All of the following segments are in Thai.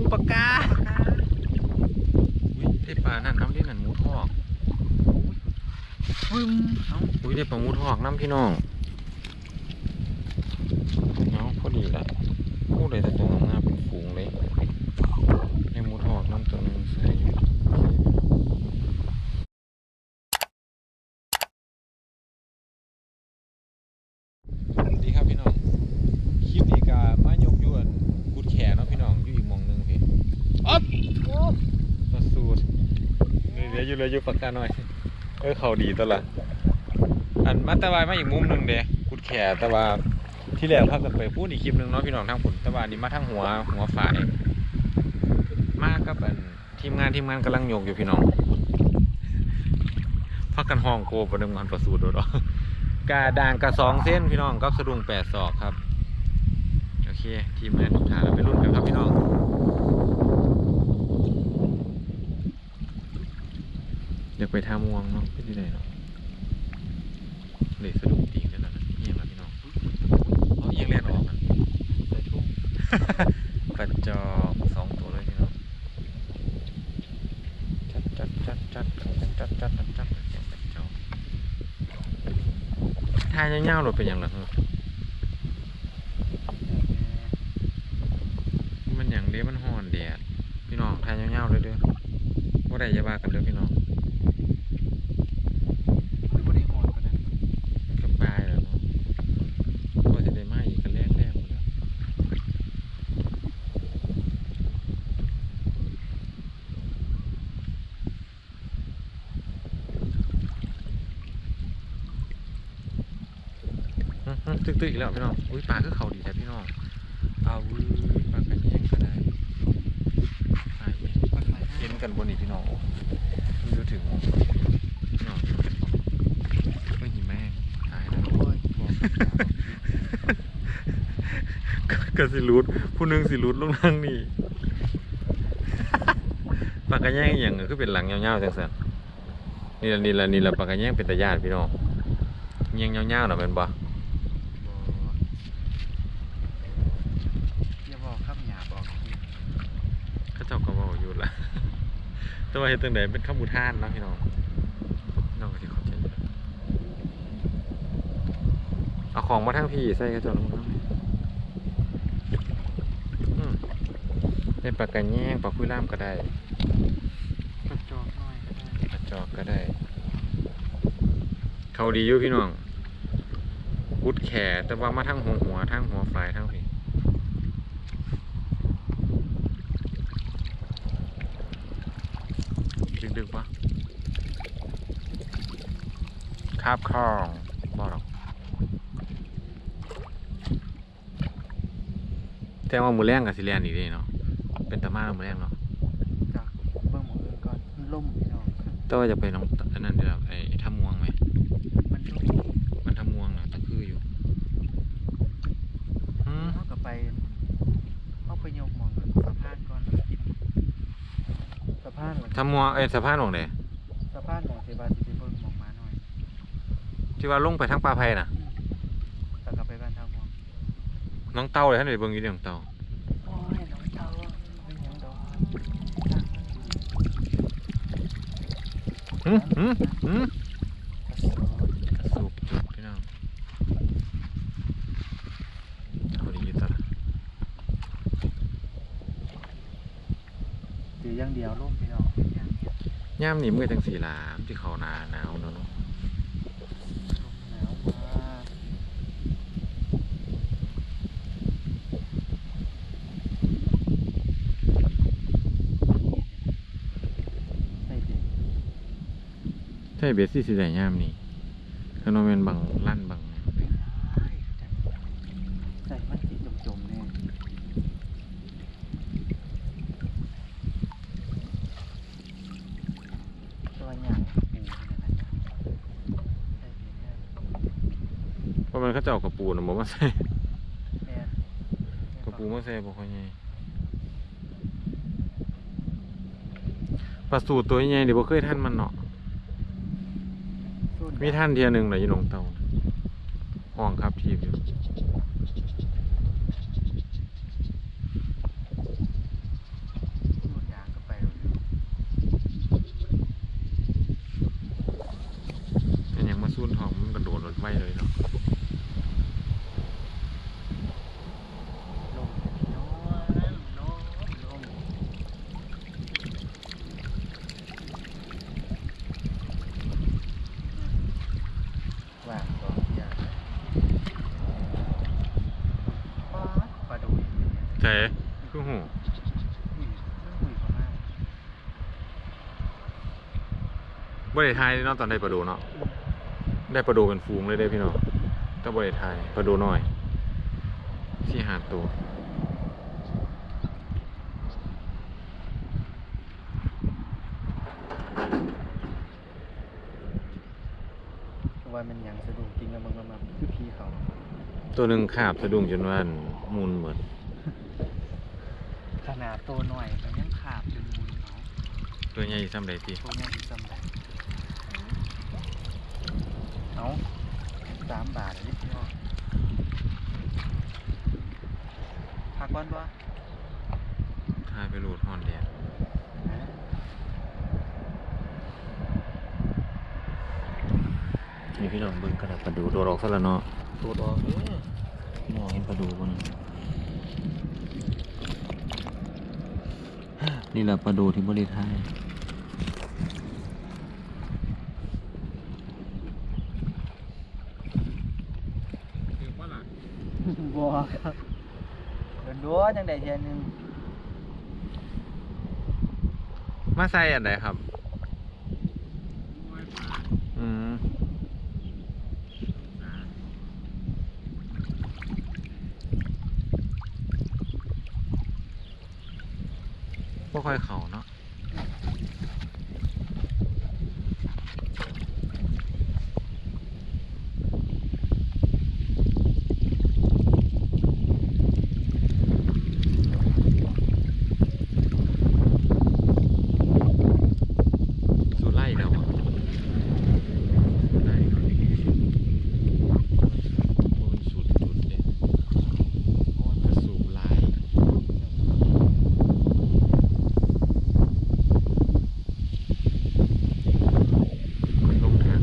อู้ปากกาอุ้ยได้ปลานั่นน้ำที่นั่นหมูทอกฟึมเอ้าอุ้ยได้ปลาหมูทอกน้ำพี่น้องเอาพอดีละพูดเลยแต่ตัวงามๆเป็นฝูงเลยได้หมูทอกน้ำตัวหนึงใส่อยู่ดีครับพี่น้องคลิปนี้ก็มายกยวนกุดแขเนาะพี่น้องอยู่อีกหมองหนึงพี่อ๊อบมาสูดนี่เดี๋ยว อยู่เลยอยู่ปากกาหน่อย เออเขาดีตละอันมาตะวายมาอีกมุมหนึ่งเด้กุดแขต่ว่าที่แรกพากันไปพูดอีกคลิปหนึ่งเนาะพี่น้องทางผลแต่ว่านี้มาทางหัวหัวฝ่าย มากับอันทีมงานทีมงานกำลังโยกอยู่พี่น้องพักกันห้องโกประเดิมงานประสูตรดดอกกาด่างกระสองเส้นพี่น้องกับสะดุ้งแปดศอกครับ โอเค ทีมงานทุกท่านเราไปรุ่นกันครับพี่น้อง เดี๋ยวไปท่าม่วงเนาะไปที่ไหนเนาะเลยสะดุ้งตีกันแล้วนะเอียงแล้วพี่น้องเอาเอียงแลนออกกันใส่ทุ่งกระจอกสองตัวเลยพี่น้องจัดจัดจัดจัดจัดจัดจัดจัดจัดจัดกระจอกท่าเงาๆหรือเป็นอย่างไรมันอย่างเดียวมันห่อนแดดพี่น้องท่าเงาๆเลยเด้อว่าได้จะว่ากันเด้อพี่น้อง คือบ่ได้หอดปานนั้น ก็ปลายแล้วเนาะพอจะได้มาอีกก็แรงแรงหมดแล้ว อื้ออีกแล้วพี่น้อง อุ้ยปลาคือเขาดีแท้พี่น้อง เอาวื้ยปลากระแยงก็ได้ปลาเองปลาไหลเห็นกันบนนี่พี่น้องโอ้มันดูถึงพี่น้องกันไม่หิแม่งหายแล้วโอ้ยก็สิรูดผู้หนึงสิรูดลงทางนี่ปากกระแยงอย่างก็คือเป็นหลังยาๆจังสันนี่ละนี่ละนี่ละปากกระแยงเป็นตาญาติพี่น้องเงี้ยงยาวๆน่ะเป็นบ่ บ่อย่าบอกคำหยาบออกที เขาเจ้าก็บอกอยู่ ละแต่ว่าเฮ็ดจังไดเป็นข้ามูท่านเนาะพี่น้องน้องก็สิเข้าใจเอาของมาทั้งพี่ใส่กระจกลงน้ำเป็นปากกระแยงปลาคุยล่ามก็ได้กระจอกน้อยก็ได้กระจอกก็ได้ เขาดีอยู่พี่น้องกุดแข่แต่ว่ามาทั้งหัวหัวทั้งหัวฝายทั้งพี ดึกดึกๆปะคาบคองบ่หรอกแต่ว่ามือแรงกับสิเลียนอีกเลยเนาะ เป็นตะมาแล้วมือแรงเนาะจากเบิ่งหมองอื่นก่อนมันล่มพี่น้อง แต่ว่าจะไปน้องอันนั้นเดี๋ยวไอ้ท่าม่วงไหม มันล่ม มันท่าม่วงนะตะคืออยู่อืม เฮาก็ไปเฮาไปยกหมองสะพานก่อนแล้วกินสะพานแล้ว ท่าม่วงเอ้ยสะพานหลงเดสะพานหมองสิว่าสิไปเบิ่งหมองหมาหน่อยที่ว่าลงไปทางปลาไผ่น่ะ แล้วก็ไปบ้านทางหมองน้องเต้าเลยท่านไปเบิ่งอยู่เรื่องเต้าโอ้ยน้องเต่าเป็นหยังดอกหืมหืมหืม กระสอบ กระสูบจุกพี่น้องเขาดีอยู่ตลอด ถืออย่างเดียวล่มพี่น้องอย่างเดียวย่ามนี่มือจังสีหลามที่เขาหนาหนาวเนาะเนาะลมหนาวมากใส่ดิใช่เบสซี่สีแดงย่ามนี่ขนมเป็นบังลั่นบัง ใส่มันสีจมๆเนี่ยตัวอย่างปูนี่นะใส่ดิเนี่ย เพราะมันเขาเจ้ากระปูนะบอกว่าใส่แม่นกระปูมาใส่บอกว่าไงปลาสูตรตัวใหญ่เดี๋ยวบ่เคยท่านมันเนาะส่วนมีท่านเทียหนึ่งเลยอยู่หนองเตาห้องครับทีบอยู่ ไว้เลยเนาะ ลมโน้นโน้นลมว่างสองอย่างปลาปลาดุกเนี่ยใช่คือหูอุ้ยมันอุ้ยประมาณบ่ได้ทายเนาะตอนได้ปลาดูเนาะได้ปลาดูเป็นฟูงเลยได้พี่น้องแต่บ่ได้ทายปลาดูน้อยสี่ห้าตัวว่ามันหยังสะดุ้งจริงแล้วมันก็มาคือพีเขา ตัวหนึ่งขาบสะดุ้งจนว่ามุนหมด ขนาดตัวหน่อยมันยังขาบจนมุนเอาตัวใหญ่ซ้ำใดทีตัวนี้อีกสำหรับเอาสามบาทนิดเดียวพักก่อนวะทายไปรูดฮอนแดดนี่พี่น้องเบิ่งกระดาษปลาดูตัวรอกซะแล้วเนาะตัวดอกเออพี่น้องเห็นปลาดูบ่นี่ นี่แหละปลาดูที่บ่ได้ทายบัวครับเดินดัวจังใดเทียหนึงมาใส่อันใดครับ บ่ค่อยเข้าเนาะ สูไล่แล้วอะไล่เขาดิมันสุดจุดเลยกระสูบลายลงทาง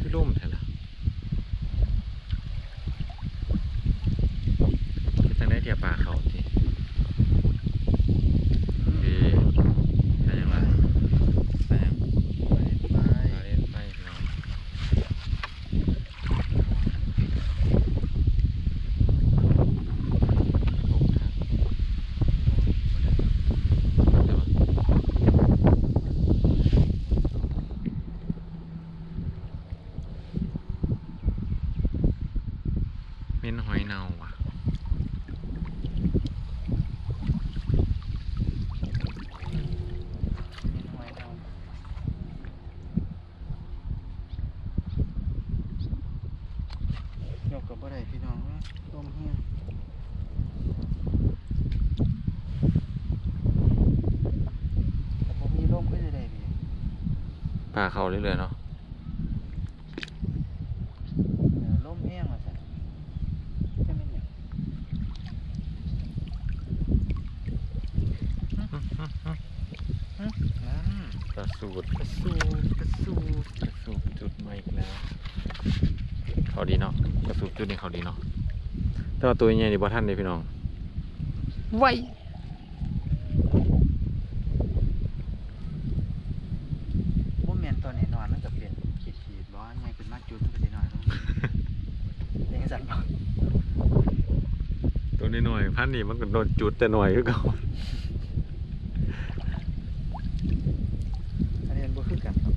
คือล่มแท้ละคือจังได้เทียบปลาเขาสิคืออะไรอย่างไรอะไรอย่าง ไปไป มาเล่นไปพี่น้องลงทางใช่ปะ เม่นหอยเนาว่ะนี่หอยเอายกกับบ่ได้พี่น้องเอ้ยต้มเฮียแต่บ่มีร่มก็จะได้พี่ปลาเขาเรื่อยๆเนาะ เออร่มแห้งว่าซั่นใช่ไหมเนี่ย นั่น กระสูดกระสูบกระสูบกระสูบจุดใหม่อีกแล้ว เขาดีเนาะกระสูบจุดนี้เขาดีเนาะแต่ว่าตัวใหญ่นี่บ่ทันเลยพี่น้องไวบ่แม่นตัวนี้นอนมันก็เป็นขีดๆบ่ใหญ่ขึ้นมาจุดมันก็สิน้อยลงยังสั่นบ่ตัวน้อยๆพันนี่มันก็โดนจุดแต่หน่อยคือเก่า อันนี้มันบ่คือกันครับ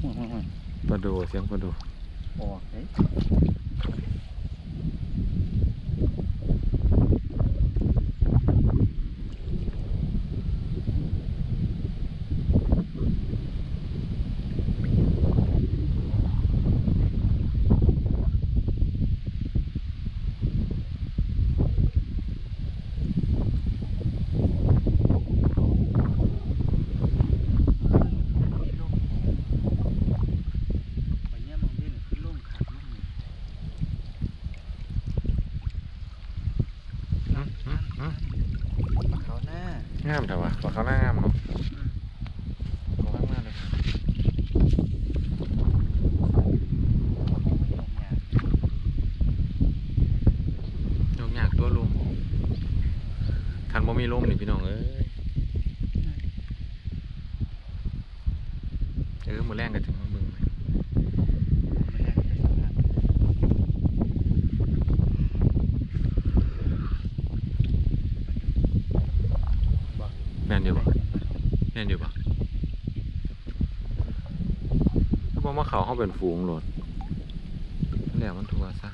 โอ้โห ปลา ดูเสียงพอดูออกเด้ยมีลมวันเนี้ยมองเล่นคือลมขาดมันนี่ อื้ออื้ออื้อ เขาหน้า งามแต่ว่าปลาเขาวหน้างามเนาะ อืม เขาวหน้างามเลย ยกยากตัวลมทันบ่มีลมนี่พี่น้องเอ้ย เออมือแรงก็ถึงมาเบิ่งไหมแม่นอยู่บ่แม่นอยู่บ่ก็บอกว่าเขาเขาเป็นฝูงหลดนั่นแหละมันทัวซะ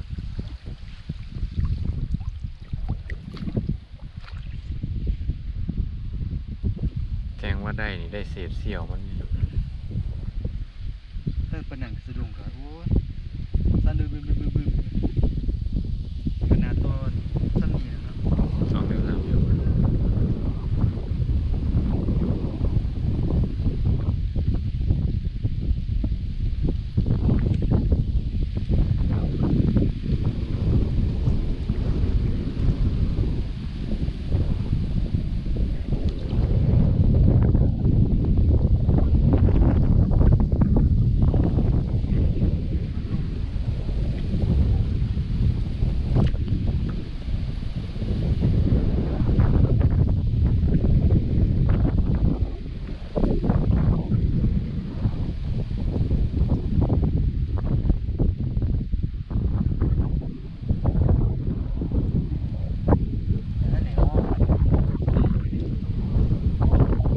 แกงว่าได้นี่ได้เศษเสี่ยวมันนี่เลิกเป็นหนังสะดุ้งครับโอ้ยสั่นบึ้มบึ้มบึ้มบึ้มขนาดตัวสั่นนี่นะครับ สองเดียวสามเดียวนั่นไหนอ้อ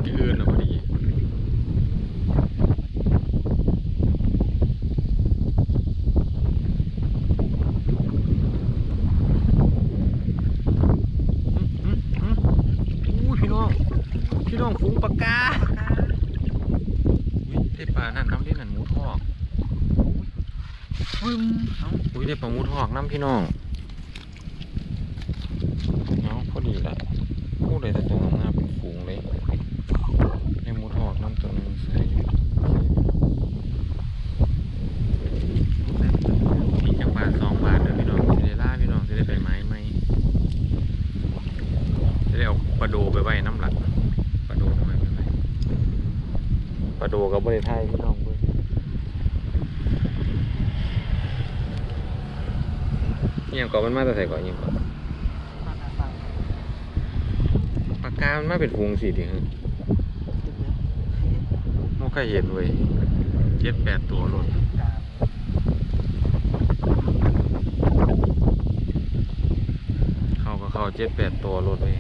ที่อื่นน่ะพอดีอื้ออื้ออื้ออู้พี่น้อง พี่น้องฝูงปลากาอุ้ยได้ปลานั่นน้ำที่นั่นหมูทอก บึ้มเอ้า อุ้ยได้ปลาหมูทอก น้ำพี่น้องเอาพอดีละพูดเลยแต่ตัวงามๆเป็นฝูงเลยได้หมูทอกน้ำตัวนึงใส่อยู่อีจังบาทสองบาทเด้อพี่น้องสิได้ล่าพี่น้องสิได้ไปไม้ไหมสิได้เอาปลาโดไปไว้น้ำหลักปลาโดทำไมไปไว้ปลาโดกับบริไทยพี่น้องเว้ ยังก่อมันมาแต่ใส่ก่อนยังก่อปากกามันมาเป็นฟูงสิทีฮะมันก็เห็นเว้ยเจ็ดแปดตัวรถเข้าก็เข้าเจ็ดแปดตัวรถเว้ย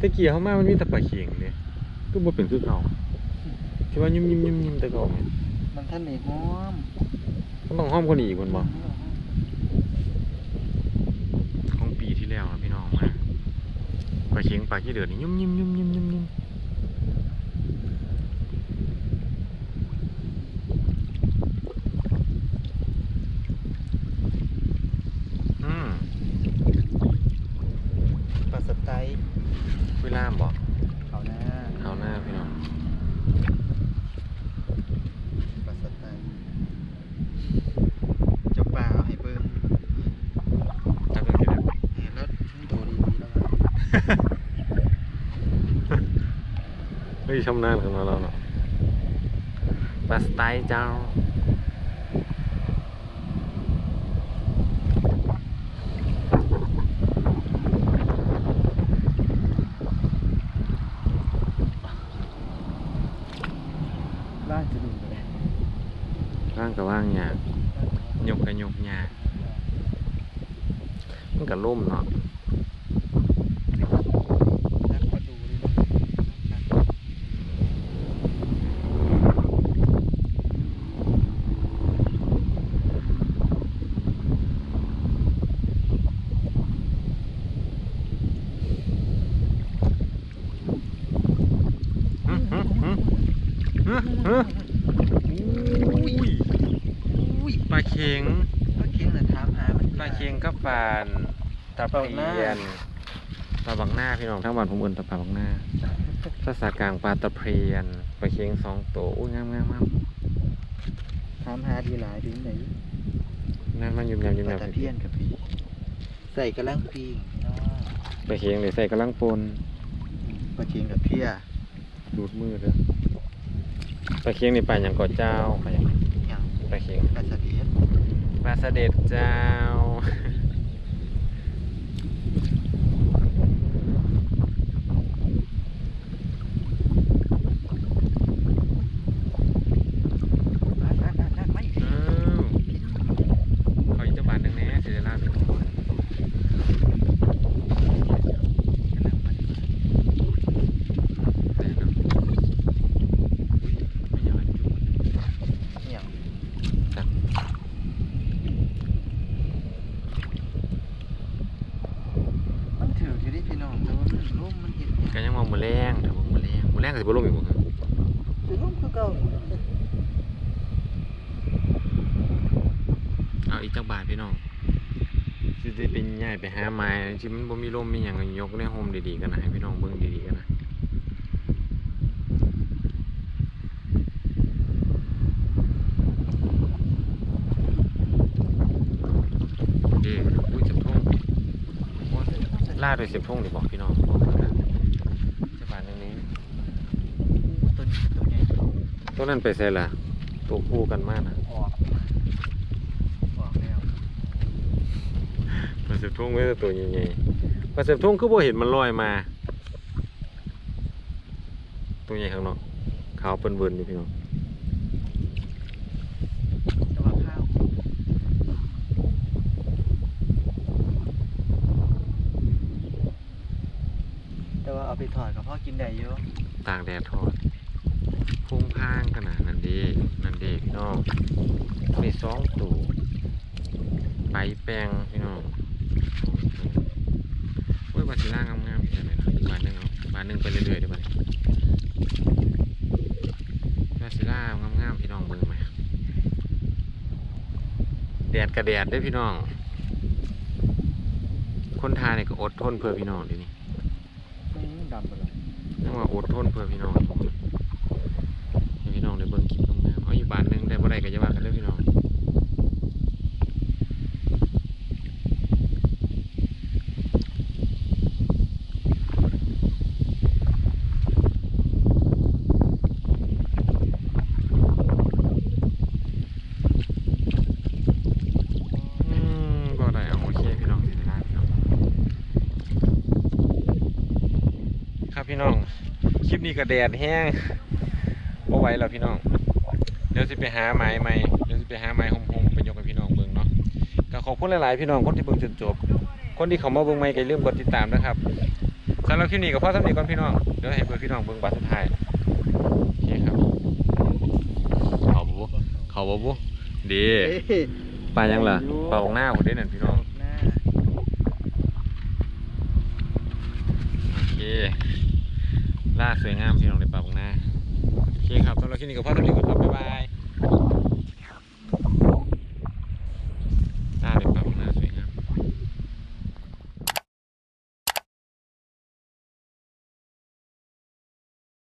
ตะเกียเขามามันมีแต่ปลาเขียงเลยก็บ่เป็นคือเก่าที่ว่ายิ้มยิ้มยิ้มยิ้มแต่เก่าเนี่ยมันท่านไหนห้อมมันต้องห้อมกว่านี้อีกมันบ่ของปีที่แล้วอะพี่น้องมาปลาเขียงปลาขี้เดือดนี่ยิ้มยิ้มยิ้มยิ้มยิ้มยิ้มอืม ปลาสไตล์ เวลามบ่ เขาหน้า เอาหน้าพี่น้อง ปลาสไตล์เจ้าป่าเอาให้เบิ่ง จับเป็นกี่เดือน เห็นแล้วตัวดีๆแล้วครับ เฮ้ยชำนาญขึ้นมาแล้วเนาะปลาสไตล์เจ้าล่างจะดูเลยว่างกับว่างยากยกกับยกยากมันกับล่มเนาะ นักมาดูเลยนะ หึหึหึ หึหึอุ้ยอุ้ยปลาเค็งก็เคียงน่ะถามหามันปลาเค็งกับปลาตะเพียนปลาบักหน้าพี่น้องทั้งบ้านผมเอิ้นแต่ปลาบักหน้าภาษากลางปลาตะเพียนปลาเค็งสองตัวอุ้ยงามงามงามถามหาดีหลายถึงไหนนั่นมันยุ่มยำยุ่มปลายำตะเพียนกับพี่ใส่กระลังปิงเนาะปลาเค็งเลยใส่กระลังปนปลาเชียงกับเพียดูดมือเด้อ ปลาเค็งนี่ปลาอย่างกอดเจ้าปลาอย่างอย่างปลาเค็งปลาสะเดียดปลาเสด็จเจ้า นั่นนั่นนั่นนั่นไม่ อ้าวขออีกเจ้าบาทหนึงแน่สิได้ลาเป็นคน กำลังมัน ได้เนาะไม่อยากให้จุ่ม อย่าง จัก มันถืออยู่ที่พี่น้องแต่ว่ามันร่มมันเห็นเนี่ย ก็ยังมองมือแรงแต่มองมือแรงมือแรงก็สิ บ่ลงอีกบ่ครับถือร่มคือเก่าเอาอีกจักบาทพี่น้องสิได้เป็นใหญ่ไปหาไม้ที่มันบ่มีลมมีหยังก็ยกในโฮมดีๆกันนะให้พี่น้องเบิ่งดีๆกันนะเด้อุ้ยจับทุ่งล่าด้วยเสียบทุ่งดิบอกพี่น้องบอกกันนะจักบาทหนึงนี้ ตัวนี้ตัวใหญ่ ตัวนั้นไปใส่ละตัวคู่กันมากนะออกออกแล้วปลาเสียบทุ่งไม่ใช่ตัวใหญ่ๆปลาเสียบทุ่งคือบ่เห็นมันลอยมา ตัวใหญ่ข้างนอกขาวเปิ้นเวินอยู่พี่น้องแต่ว่าข้าวแต่ว่าเอาไปถอดกับพ่อกินได้เยอะตากแดดทอด พุ่งพางขนาดนั้นดีนั่นดีพี่น้องมีสองตัวไปแปลงพี่น้องโอ้ยบาซิล่างามๆอีกแล้วนะอีกบานหนึงเอาบานหนึงไปเรื่อยๆเดี๋ยวบานบาซิล่างามๆพี่น้องเบิ่งไหมแดดกระแดดเด้วยพี่น้อง คนทายเนี่ยก็อดทนเพื่อพี่น้องเดินี่มันดำไปเลยนึกว่าอดทนเพื่อพี่น้องให้พี่น้องได้เบิ่งคลิปงามๆเอาอยู่บ้านหนึงได้บ่ได้ก็จะว่ากันเด้อพี่น้องอืมบ่ได้เอาโอเคพี่น้องสิได้ลาพี่น้องครับพี่น้อง คลิปนี้ก็แดดแห้งบ่ไหวแล้วพี่น้อง เดี๋ยวสิไปหาไม้ใหม่ เดี๋ยวสิไปหาไม้หอมๆไปยกให้พี่น้องเบิ่งเนาะก็ขอบคุณหลายๆพี่น้องคนที่เบิ่งจนจบ คนที่เขามาเบิ่งใหม่ก็อย่าลืมกดติดตามนะครับสำหรับคลิปนี้ก็พอสำนี้ก่อนพี่น้อง เดี๋ยวให้เบิ่งพี่น้องเบิ่งบัตรสุดท้ายโอเคครับเขาบ่บุเขาบ่บุดีปลายังล่ะปลาของหน้าผมได้นั่นพี่น้อง หน้า โอเค ล่าสวยงามพี่น้องในป่าบงน้าโอเคครับสำหรับคลิปนี้ก็พอสำนี้ก่อนครับบ๊ายบาย